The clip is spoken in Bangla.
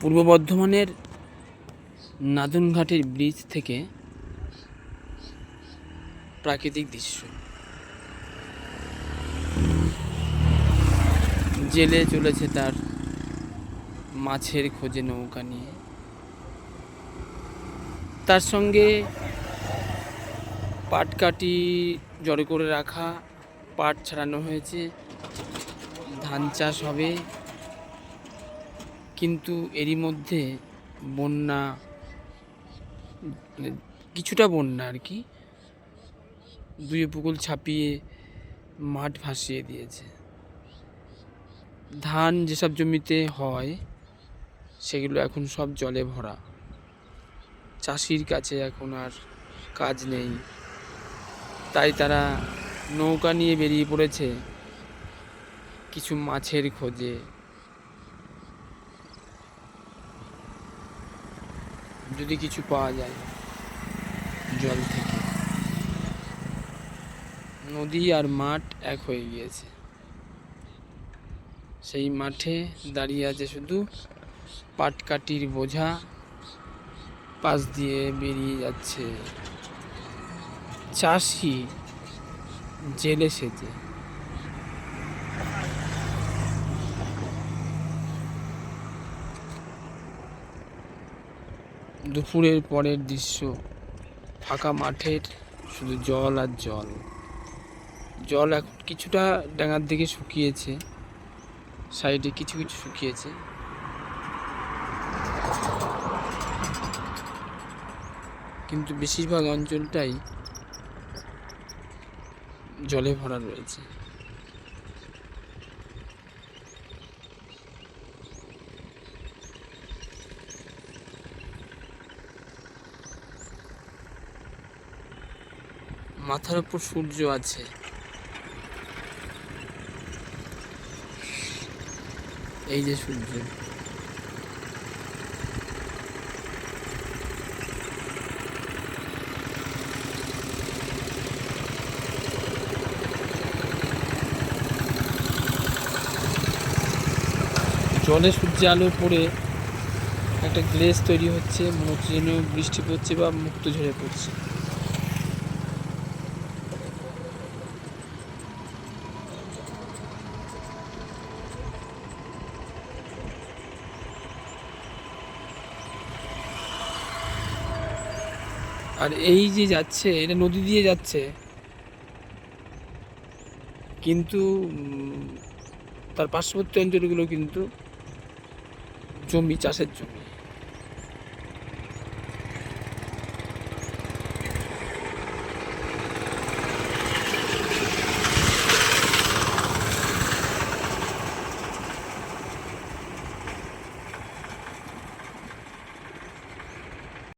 পূর্ব বর্ধমানের নাদনঘাটের ব্রিজ থেকে প্রাকৃতিক দৃশ্য। জেলে চলেছে তার মাছের খোঁজে নৌকা নিয়ে। তার সঙ্গে পাটকাটি জড়ো করে রাখা, পাট ছাড়ানো হয়েছে। ধান চাষ হবে। কিন্তু এরই মধ্যে বন্যা মানে কিছুটা বন্যা আর কি, দুই উপকূল ছাপিয়ে মাঠ ভাসিয়ে দিয়েছে। ধান যেসব জমিতে হয়, সেগুলো এখন সব জলে ভরা। চাষির কাছে এখন আর কাজ নেই। তাই তারা নৌকা নিয়ে বেরিয়ে পড়েছে কিছু মাছের খোঁজে। যদি কিছু পাওয়া যায় জল থেকে। নদী আর মাঠ এক হয়ে গিয়েছে। সেই মাঠে দাঁড়িয়ে আছে শুধু পাটকাঠির বোঝা, পাশ দিয়ে বেরিয়ে যাচ্ছে চাষি জেলে সেজে দুপুরের পরের দৃশ্য। ফাঁকা মাঠের শুধু জল আর জল। জল এখন কিছুটা ডাঙার দিকে শুকিয়েছে। সাইডে কিছু কিছু শুকিয়েছে। কিন্তু বেশিরভাগ অঞ্চলটাই জলে ভরা রয়েছে। মাথার উপর সূর্য আছে। এই যে সূর্য। জলে সূর্যে আলো পড়ে একটা গ্লেজ তৈরি হচ্ছে মনে হচ্ছে যেন বৃষ্টি পড়ছে বা মুক্ত ঝরে পড়ছে। আর এই যে যাচ্ছে, এটা নদী দিয়ে যাচ্ছে। কিন্তু তার পার্শ্ববর্তী অঞ্চলগুলো কিন্তু জমি, চাষের জমি।